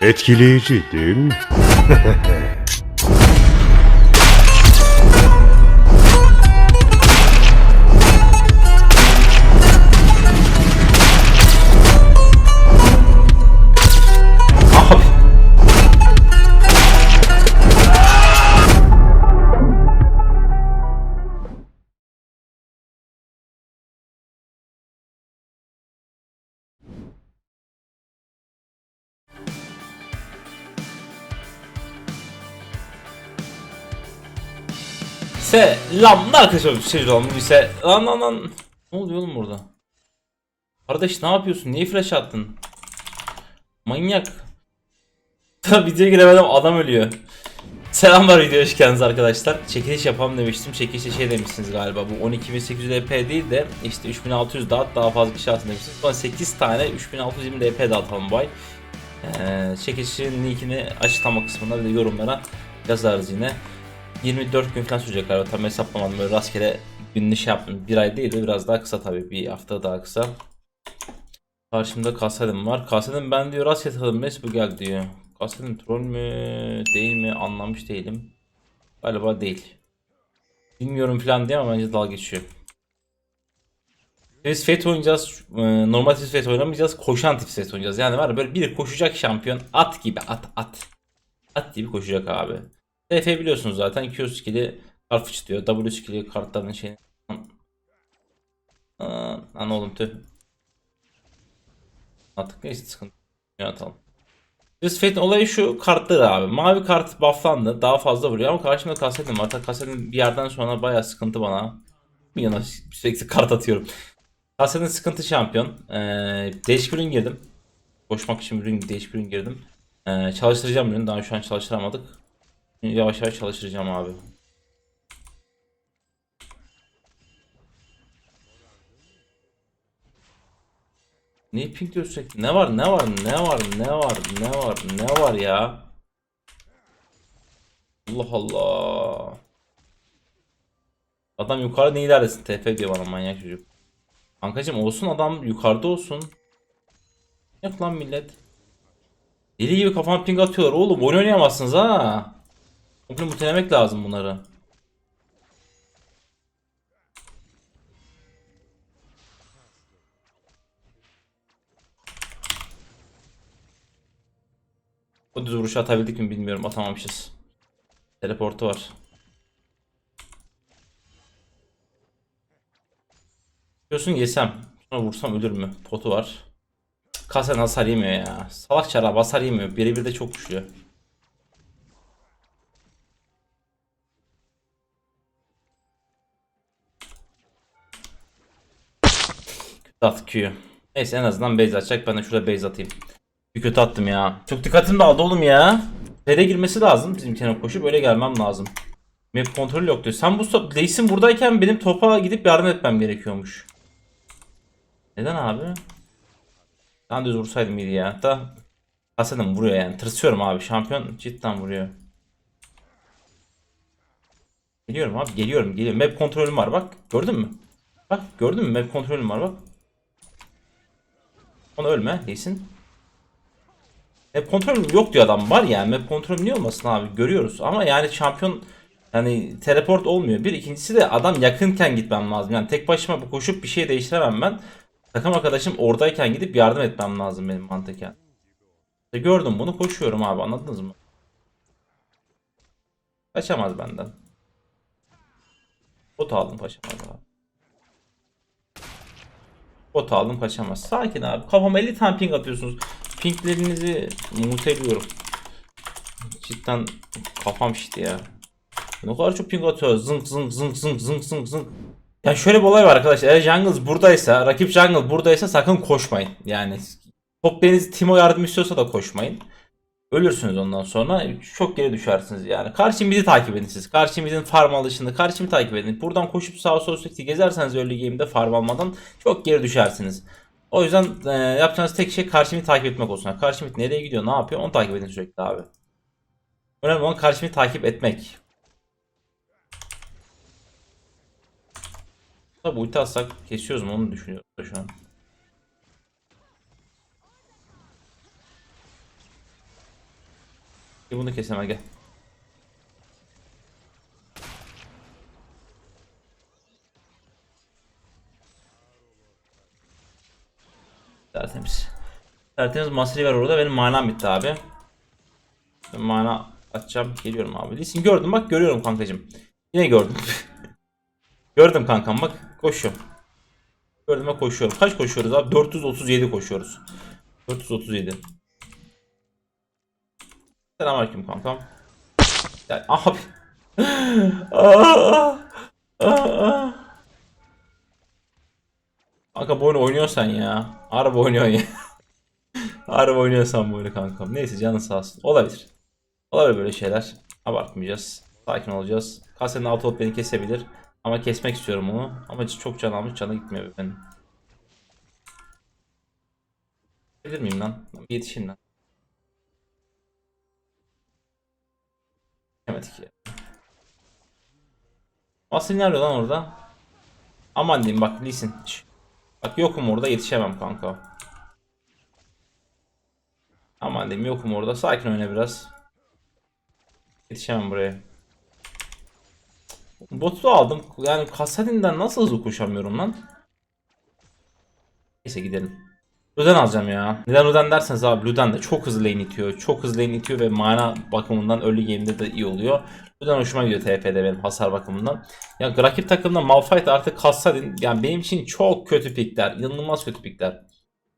Etkileyici değil mi? Selamlar arkadaşlar. Oldu. Ise lan lan lan. Ne oluyor oğlum burada? Kardeş ne yapıyorsun? Niye flash attın? Manyak. Videoya giremedim adam ölüyor. Selamlar video hoş geldiniz arkadaşlar. Çekiliş yapalım demiştim. Çekilişte şey demişsiniz galiba. Bu 12800 LP değil de işte 3600 dağıt daha fazla kişi alsın demişsiniz. Sonra 8 tane 3620 LP dağıtalım bu ay. Ee, çekilişin linkini açıklama kısmında bir yorumlara yazarız yine. 24 gün falan sürecek galiba. Tam hesaplamadım böyle rastgele gününü şey yaptım. Bir ay değil de biraz daha kısa tabii. Bir hafta daha kısa. Karşımda kasedim var. Kasedim ben diyor rast yatırdım bu gel diyor. Kasedim troll mü değil mi anlamış değilim. Galiba değil. Bilmiyorum falan diye ama bence dalga geçiyor. Biz Fate oynayacağız. e, Normal Tips Fate oynamayacağız. Koşan Tips Fate oynayacağız. Yani var ya böyle bir koşacak şampiyon. At gibi at at. At gibi koşacak abi. TF biliyorsunuz zaten. Q skill'i kart fıçıtıyor. W skill'i kartların şeyini. Lan oğlum tüh. Attık neyse sıkıntı. Atalım. Biz Fate'in olayı şu kartları abi. Mavi kart bufflandı. Daha fazla vuruyor ama karşımda kasetim var. Hatta kasetin bir yerden sonra bayağı sıkıntı bana. Bir yana sürekli kart atıyorum. Kasetin sıkıntı şampiyon. Ee, değişik ürün girdim. Koşmak için ürün değişik ürün girdim. Ee, çalıştıracağım ürünü. Daha şu an çalıştıramadık. Yavaş yavaş çalıştıracağım abi. Ne pink diyor sürekli? Ne var ne var ne var ne var ne var ne var ya? Allah Allah. Adam yukarıda ne ilerlesin TP diyor bana manyak çocuk. Kankacım olsun adam yukarıda olsun. Yok lan millet. Deli gibi kafama ping atıyorlar oğlum oyun oynayamazsınız ha. Komple mutelemek lazım bunları. O düz vuruşu atabildik mi bilmiyorum atamamışız. Teleportu var. Diyorsun yesem. Sonra vursam ölür mü? Potu var. Kasen hasar yemiyor ya. Salak çarab hasar yemiyor. Birebir de çok güçlü. At Q'yu. Neyse en azından base atacak. Ben de şurada base atayım. Bir kötü attım ya. Çok dikkatim dağıldı oğlum ya. Fede girmesi lazım bizimkine koşup öyle gelmem lazım. Map kontrolü yok diyor. Sen bu stop Leys'in buradayken benim topa gidip yardım etmem gerekiyormuş. Neden abi? Ben düz vursaydım iyiydi ya. Hatta Hasan'ım vuruyor yani. Tırsıyorum abi. Şampiyon cidden vuruyor. Geliyorum abi. Geliyorum. Geliyorum. Map kontrolüm var bak. Gördün mü? Bak gördün mü? Map kontrolüm var bak. Ona ölme. Değilsin. Map kontrolüm yok diyor adam. Var yani. Map kontrolüm niye olmasın abi? Görüyoruz. Ama yani şampiyon yani teleport olmuyor. Bir ikincisi de adam yakınken gitmem lazım. Yani tek başıma bu koşup bir şey değiştiremem ben. Takım arkadaşım oradayken gidip yardım etmem lazım benim mantıken. İşte gördüm bunu koşuyorum abi anladınız mı? Kaçamaz benden. Bot aldım kaçamaz abi. Bot aldım kaçamaz. Sakin abi. Kafama 50 tane ping atıyorsunuz. Pinglerinizi muteliyorum. Cidden kafam şişti ya. Ne kadar çok ping atıyor. Zınk zınk zınk zınk zınk zınk zınk. Ya şöyle bir olay var arkadaşlar. Eğer Jungles buradaysa, rakip Jungle buradaysa sakın koşmayın. Yani top deniz Timo yardım istiyorsa da koşmayın. Ölürsünüz ondan sonra. Çok geri düşersiniz yani. Karşı midi takip edin siz. Karşı midin farm alışını karşı midi takip edin. Buradan koşup sağa sola sürekli gezerseniz early game'de farm almadan çok geri düşersiniz. O yüzden e, yapacağınız tek şey karşı midi takip etmek olsun. Yani karşı mid nereye gidiyor, ne yapıyor onu takip edin sürekli abi. Önemli olan karşı midi takip etmek. Tabi ulti atsak kesiyoruz mu onu düşünüyorum şu an. Bir bunu kesemem gel. Tertemiz. Tertemiz masayı var orada. Benim manam bitti abi. Ben mana atacağım. Geliyorum abi. Lisin gördüm bak görüyorum kankacım. Yine gördüm. gördüm kankam bak. Koşuyorum. Gördüm ve koşuyorum. Kaç koşuyoruz abi? 437 koşuyoruz. 437. Selamünaleyküm kankam. Ya, abi. Aa, aa. Kanka bu oyunu oynuyorsan ya. Harbi oynuyorsun ya. Harbi oynuyorsan bu oyunu kankam. Neyse canın sağ olsun. Olabilir. Olabilir böyle şeyler. Abartmayacağız. Sakin olacağız. Kasenin altı olup beni kesebilir. Ama kesmek istiyorum onu. Ama çok can almış. Canı gitmiyor benim. Bilir miyim lan? Yetişeyim lan. Yemedik ya. Asil nerede lan orada? Aman diyeyim bak Lisin. Bak yokum orada yetişemem kanka. Aman diyeyim yokum orada. Sakin oyna biraz. Yetişemem buraya. Botu aldım. Yani Kasadin'den nasıl hızlı koşamıyorum lan? Neyse gidelim. Luden alacağım ya. Neden Luden derseniz abi Luden de çok hızlı lane itiyor. Çok hızlı lane itiyor ve mana bakımından early game'de de iyi oluyor. Luden hoşuma gidiyor TF'de benim hasar bakımından. Ya rakip takımda Malphite artı Kassadin yani benim için çok kötü pikler. İnanılmaz kötü pikler.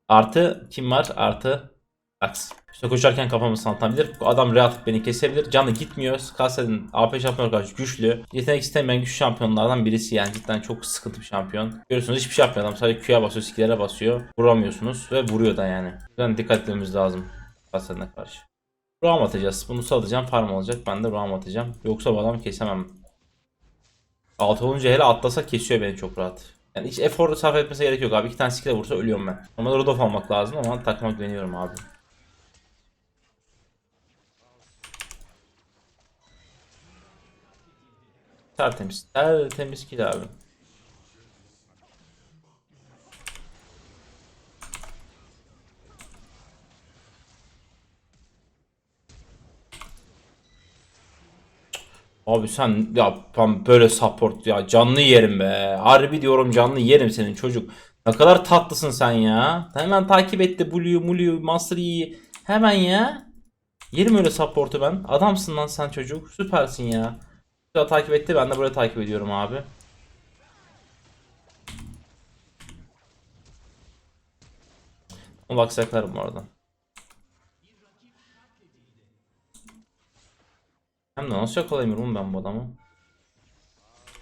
Artı kim var? Artı Ax. İşte koşarken kafamı sallanabilir. Bu adam rahat beni kesebilir. Canı gitmiyor. Kassadin AP şampiyonu karşı güçlü. Yetenek istemeyen güçlü şampiyonlardan birisi yani. Cidden çok sıkıntı bir şampiyon. Görüyorsunuz hiçbir şey yapmıyor adam. Sadece Q'ya basıyor, skill'lere basıyor. Vuramıyorsunuz ve vuruyor da yani. Yüzden dikkat etmemiz lazım. Kassadin'e karşı. Roam atacağız. Bunu salacağım. Farm olacak. Ben de roam atacağım. Yoksa bu adamı kesemem. Alt olunca hele atlasa kesiyor beni çok rahat. Yani hiç efor sarf etmesi gerek yok abi. İki tane skill'e vursa ölüyorum ben. Ama Rodolf almak lazım ama takma güveniyorum abi. Tertemiz. Tertemiz kill abi. Abi sen ya ben böyle support ya canlı yerim be. Harbi diyorum canlı yerim senin çocuk. Ne kadar tatlısın sen ya. Hemen takip etti Blue'yu, Mulu'yu, Master Yi'yi. Hemen ya. Yerim öyle support'u ben. Adamsın lan sen çocuk. Süpersin ya. Güzel takip etti. Ben de böyle takip ediyorum abi. Onu bak saklarım arada. Hem de nasıl yakalayamıyorum ben bu adamı?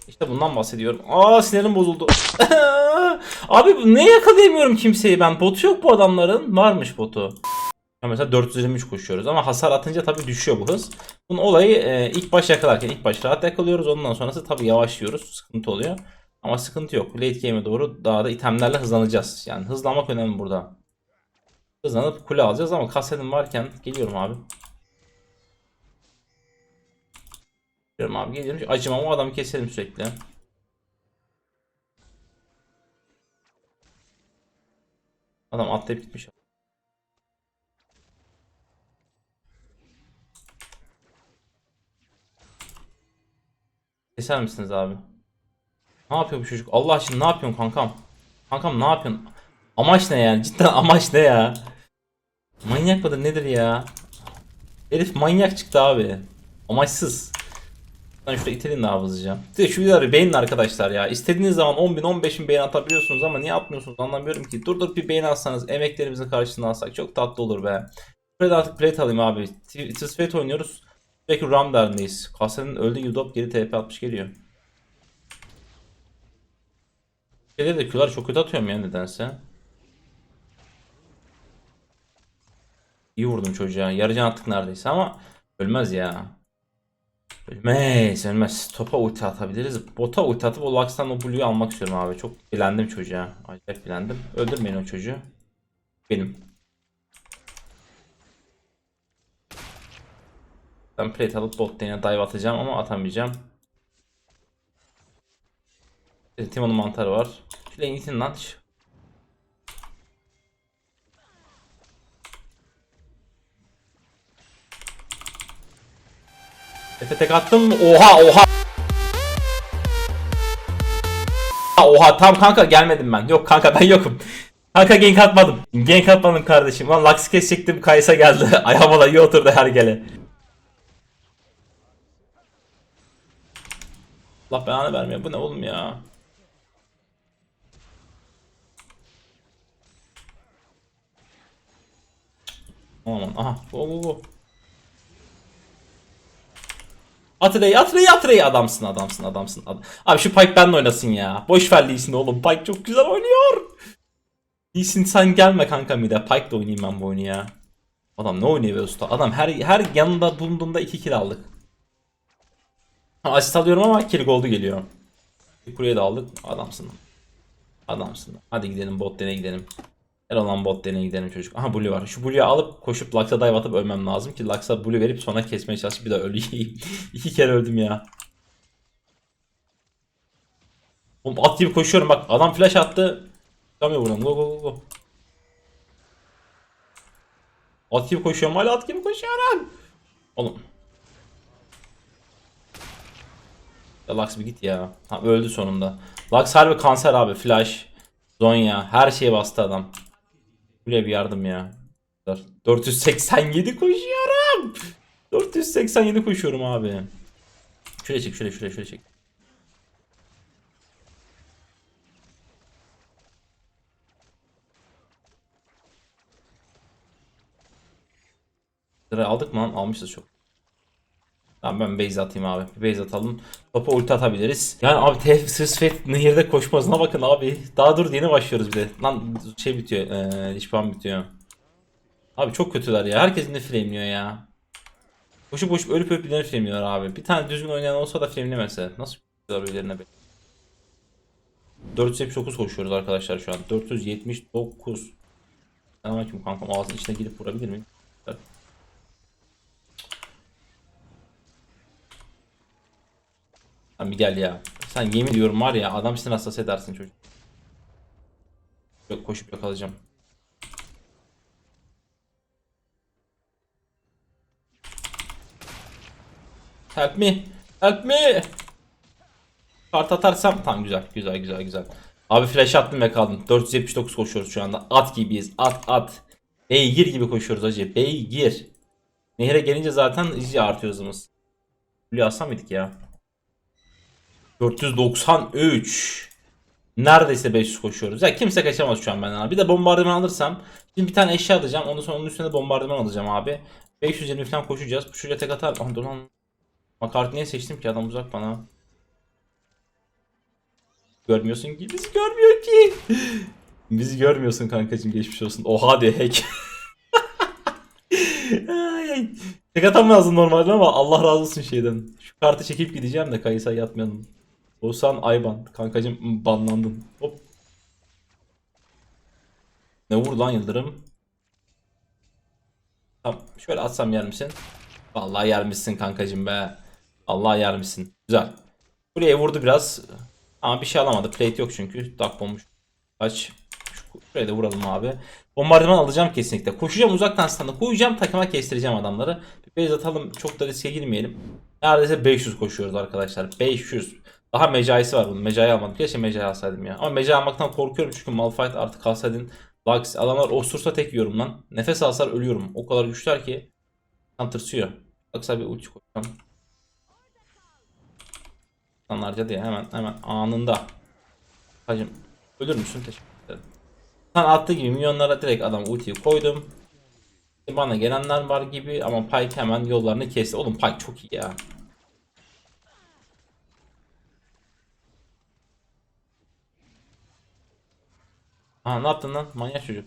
İşte bundan bahsediyorum. Aa sinirim bozuldu. Abi ne yakalayamıyorum kimseyi ben. Botu yok bu adamların. Varmış botu. Mesela 423 koşuyoruz ama hasar atınca tabii düşüyor bu hız. Bunun olayı e, ilk baş yakalarken ilk baş rahat yakalıyoruz. Ondan sonrası tabii yavaşlıyoruz. Sıkıntı oluyor. Ama sıkıntı yok. Late game'e doğru daha da itemlerle hızlanacağız. Yani hızlanmak önemli burada. Hızlanıp kule alacağız ama kasetim varken geliyorum abi. Geliyorum abi geliyorum. Acımam o adamı keselim sürekli. Adam atlayıp gitmiş. Keser misiniz abi? Ne yapıyor bu çocuk? Allah aşkına ne yapıyorsun kankam? Kankam ne yapıyorsun? Amaç ne yani? Cidden amaç ne ya? Manyak mıdır nedir ya? Herif manyak çıktı abi. Amaçsız. Ben şurada itelim daha hızlıca. Bir de şu videoları beğenin arkadaşlar ya. İstediğiniz zaman 10 bin 15 bin beğen atabiliyorsunuz ama niye atmıyorsunuz anlamıyorum ki. Dur dur bir beğen alsanız emeklerimizin karşılığını alsak çok tatlı olur be. Şurada artık plate alayım abi. Fate oynuyoruz. Sürekli Ram derindeyiz. Kasenin öldü Udop geri TP 60 geliyor. Şeyleri de Q'lar çok kötü atıyorum ya nedense. İyi vurdum çocuğa. Yarı can attık neredeyse ama ölmez ya. Ölmez ölmez. Topa ulti atabiliriz. Bota ulti atıp o Lux'tan o Blue'yu almak istiyorum abi. Çok bilendim çocuğa. Acayip bilendim. Öldürmeyin o çocuğu. Benim. Ben plate alıp bot lane'e dive atacağım ama atamayacağım. E, Timon'un mantarı var. Şu lane itin lan. Efe tek attım? Oha oha. Oha tam kanka gelmedim ben. Yok kanka ben yokum. Kanka gank atmadım. Gank atmadım kardeşim. Lan Lux kesecektim Kaysa geldi. Ayağıma da iyi oturdu her gele. Allah belanı vermiyor. Bu ne oğlum ya? Aman aha. Go go go. Atre'yi Atre'yi Atre'yi adamsın adamsın adamsın. Adam. Abi şu Pike benle oynasın ya. Boş ver Lee'sin oğlum. Pike çok güzel oynuyor. Lee'sin sen gelme kanka bir de. Pike de oynayayım ben bu oyunu ya. Adam ne oynuyor be usta? Adam her her yanında bulunduğunda 2 kill aldık. Asist alıyorum ama kill goldu geliyor. Kuleye de aldık. Adamsın. Adamsın. Hadi gidelim bot lane'e gidelim. Gel olan bot lane'e gidelim çocuk. Aha blue var. Şu blue'yu alıp koşup Lux'a dive atıp ölmem lazım ki Lux'a blue verip sonra kesmeye çalışıp bir daha öleyim. İki kere öldüm ya. Oğlum at gibi koşuyorum bak adam flash attı. Çıkamıyor buradan. Go go go go. At gibi koşuyorum hala at gibi koşuyorum. Oğlum. Ya Lux bir git ya. Ha, öldü sonunda. Lux harbi kanser abi. Flash. Zonya. Her şeye bastı adam. Buraya bir yardım ya. 487 koşuyorum. 487 koşuyorum abi. Şuraya çek şuraya şuraya şuraya çek. Aldık mı lan? Almışız çok. Tamam ben base atayım abi. Bir base atalım. Topa ulti atabiliriz. Yani abi Tefsir Fate nehirde koşmasına bakın abi. Daha dur yeni başlıyoruz bir de. Lan şey bitiyor. Eee puan bitiyor. Abi çok kötüler ya. Herkes ne flameliyor ya. Koşup koşup ölüp ölüp birini flameliyorlar abi. Bir tane düzgün oynayan olsa da flamelemese. Nasıl kötüler birilerine be. 479 koşuyoruz arkadaşlar şu an. 479. Selamünaleyküm kankam ağzının içine gidip vurabilir miyim? Lan gel ya. Sen yemin ediyorum var ya adam için hassas edersin çocuk. Yok koşup yakalayacağım. Help me. Help me. Kart atarsam tamam güzel güzel güzel güzel. Abi flash attım ve kaldım. 479 koşuyoruz şu anda. At gibiyiz. At at. Beygir gibi koşuyoruz hacı. Beygir. Nehre gelince zaten iyice artıyor hızımız. Blue mıydık ya? 493. Neredeyse 500 koşuyoruz. Ya kimse kaçamaz şu an benden abi. Bir de bombardıman alırsam. Şimdi bir tane eşya alacağım. Ondan sonra onun üstüne de bombardıman alacağım abi. 520 falan koşacağız. Şuraya tek atar. Ah dur lan. Makartı niye seçtim ki adam uzak bana. Görmüyorsun ki. Bizi görmüyor ki. Bizi görmüyorsun kankacım geçmiş olsun. Oha de hack. Tek atam lazım normalde ama Allah razı olsun şeyden. Şu kartı çekip gideceğim de kayısa yatmayalım. Oğuzhan Ayban. Kankacım banlandın. Hop. Ne vurdu lan Yıldırım? Tamam. Şöyle atsam yer misin? Vallahi yer misin kankacım be. Allah yer misin? Güzel. Buraya vurdu biraz. Ama bir şey alamadı. Plate yok çünkü. Duck bombuş. Aç. Şu- Şuraya da vuralım abi. Bombardıman alacağım kesinlikle. Koşacağım uzaktan standa. Koyacağım takıma kestireceğim adamları. Bir base atalım. Çok da riske girmeyelim. Neredeyse 500 koşuyoruz arkadaşlar. 500. Daha mecaisi var bunun. Mecai almadım. Keşke mecai alsaydım ya. Ama mecai almaktan korkuyorum çünkü Malphite artık Kalsadin. Lux. Adamlar osursa tek yiyorum lan. Nefes alsalar ölüyorum. O kadar güçler ki. Tam tırsıyor. Lux'a bir ulti koyacağım. İnsanlarca diye hemen hemen anında. Hacım ölür müsün? Teşekkür ederim. Sen attığı gibi milyonlara direkt adam ultiyi koydum. Bana gelenler var gibi ama Pike hemen yollarını kesti. Oğlum Pike çok iyi ya. Aa ne yaptın lan? Manyak çocuk.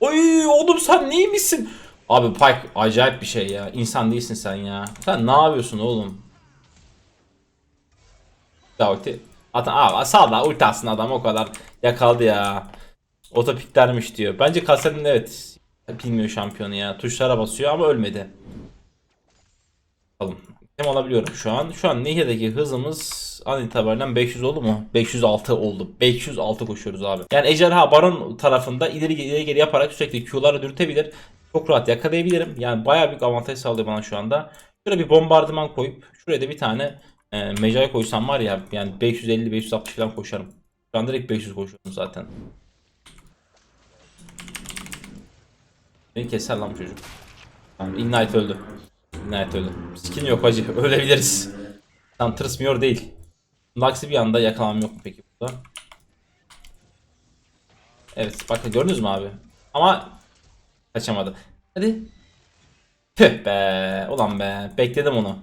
Oy oğlum sen neymişsin? Abi Pike acayip bir şey ya. İnsan değilsin sen ya. Sen ne yapıyorsun oğlum? Ya. Atan abi sağda ulti aslında adam o kadar yakaladı ya. Otopiklermiş diyor. Bence Kasadin evet bilmiyor şampiyonu ya. Tuşlara basıyor ama ölmedi. Bakalım. Hem alabiliyorum şu an. Şu an Nehir'deki hızımız an itibaren 500 oldu mu? 506 oldu. 506 koşuyoruz abi. Yani Ejderha Baron tarafında ileri ileri geri yaparak sürekli Q'ları dürtebilir. Çok rahat yakalayabilirim. Yani bayağı büyük avantaj sağlıyor bana şu anda. Şuraya bir bombardıman koyup şuraya da bir tane e, Mecai koysam var ya yani 550-560 falan koşarım. Şu an direkt 500 koşuyorum zaten. Beni keser lan bu çocuk. Tamam Ignite öldü. Ignite öldü. Skin yok hacı. Ölebiliriz. Tam tırsmıyor değil. Lux'ı bir anda yakalamam yok mu peki burada? Evet bakın gördünüz mü abi? Ama kaçamadı. Hadi. Tüh be. Ulan be. Bekledim onu.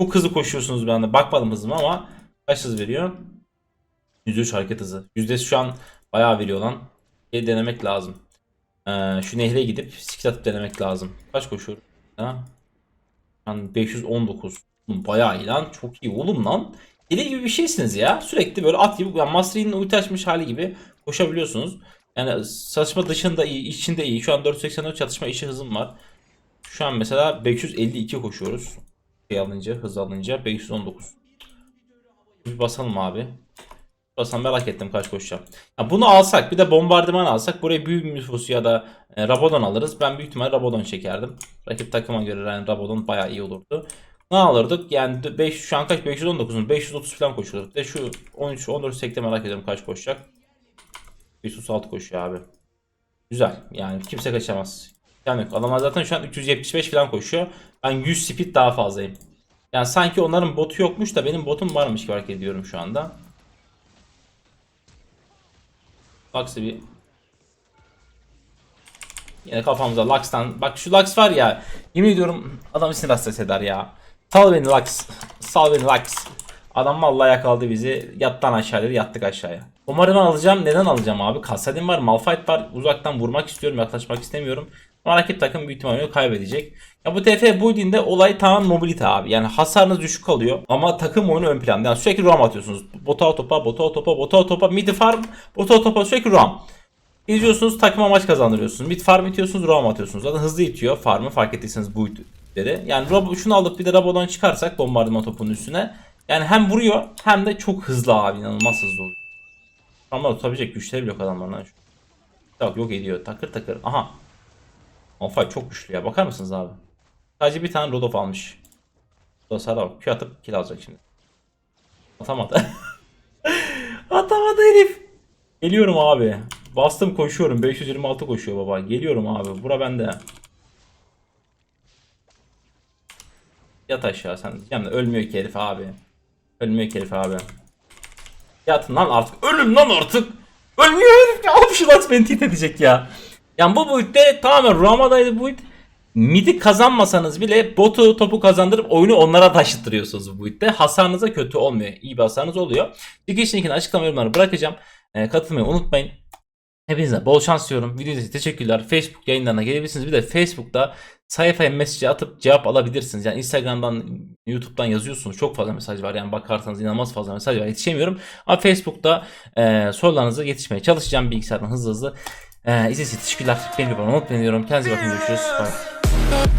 Çok hızlı koşuyorsunuz bir anda. Bakmadım hızıma ama kaç hız veriyor? %3 hareket hızı. Yüzdesi şu an bayağı veriyor lan. Bir denemek lazım. Ee, şu nehre gidip skill atıp denemek lazım. Kaç koşuyor? Ha? An 519. Oğlum Bayağı iyi lan. Çok iyi oğlum lan. Deli gibi bir şeysiniz ya. Sürekli böyle at gibi. Yani Master Yi'nin ulti açmış hali gibi koşabiliyorsunuz. Yani satışma dışında iyi, içinde iyi. Şu an 484 çatışma içi hızım var. Şu an mesela 552 koşuyoruz. Şey alınca, hız alınca 519. Bir basalım abi. Basalım merak ettim kaç koşacağım. Ya bunu alsak bir de bombardıman alsak buraya büyük nüfusu ya da e, Rabadon alırız. Ben büyük ihtimal Rabadon çekerdim. Rakip takıma göre yani Rabadon bayağı iyi olurdu. Ne alırdık? Yani 5 şu an kaç 519'un 530 falan koşuyorduk. De şu 13 14 sekte merak ediyorum kaç koşacak. 536 koşuyor abi. Güzel. Yani kimse kaçamaz. Yani. Adamlar zaten şu an 375 falan koşuyor. Ben 100 speed daha fazlayım. Yani sanki onların botu yokmuş da benim botum varmış hareket ediyorum şu anda. Lux'ı bir Yine kafamıza Lux'tan Bak şu Lux var ya Yemin ediyorum adam sinir hastası eder ya. Sal beni Lux. Sal beni Lux. Adam vallahi yakaladı bizi. Yattan aşağı dedi yattık aşağıya. Umarım alacağım. Neden alacağım abi? Kasadin var Malphite var. Uzaktan vurmak istiyorum yaklaşmak istemiyorum. Ama rakip takım büyük ihtimalle kaybedecek Ya bu TF building'de olay tamam mobilite abi Yani hasarınız düşük kalıyor ama takım oyunu ön planda Yani sürekli roam atıyorsunuz Bota topa bota topa bota topa mid farm Bota topa sürekli roam İzliyorsunuz takıma maç kazandırıyorsunuz. Mid farm itiyorsunuz, roam atıyorsunuz. Zaten hızlı itiyor farmı fark ettiyseniz bu itleri. Yani Robo, şunu alıp bir de Rabo'dan çıkarsak bombardıman topunun üstüne. Yani hem vuruyor hem de çok hızlı abi inanılmaz hızlı oluyor. Ama tutabilecek güçleri bile yok adamların. lan. Yok ediyor takır takır. Aha. Malphite çok güçlü ya bakar mısınız abi? Sadece bir tane Rodolph almış. Bak Q atıp kill alacak şimdi. Atamadı. Atamadı herif. Geliyorum abi. Bastım koşuyorum. 526 koşuyor baba. Geliyorum abi. Bura bende. Yat aşağı sen. Diyeceğim ölmüyor ki herif abi. Ölmüyor ki herif abi. Yatın lan artık. Ölün lan artık. Ölmüyor herif ya. Abi şu Lats beni tilt edecek ya. Yani bu boyutta tamamen Rama'daydı bu boyut. Midi kazanmasanız bile botu topu kazandırıp oyunu onlara taşıttırıyorsunuz bu boyutta. Hasarınıza kötü olmuyor. İyi bir hasarınız oluyor. Çıkış linkini açıklama yorumlarına bırakacağım. Ee, katılmayı unutmayın. Hepinize bol şans diyorum. Videoda için teşekkürler. Facebook yayınlarına gelebilirsiniz. Bir de Facebook'ta sayfaya mesaj atıp cevap alabilirsiniz. Yani Instagram'dan, YouTube'dan yazıyorsunuz. Çok fazla mesaj var. Yani bakarsanız inanılmaz fazla mesaj var. Yetişemiyorum. Ama Facebook'ta e, sorularınızı yetişmeye çalışacağım. Bilgisayardan hızlı hızlı. E, için teşekkürler. Beni bir bana unutmayın diyorum. Kendinize bakın. Görüşürüz. Bye. We'll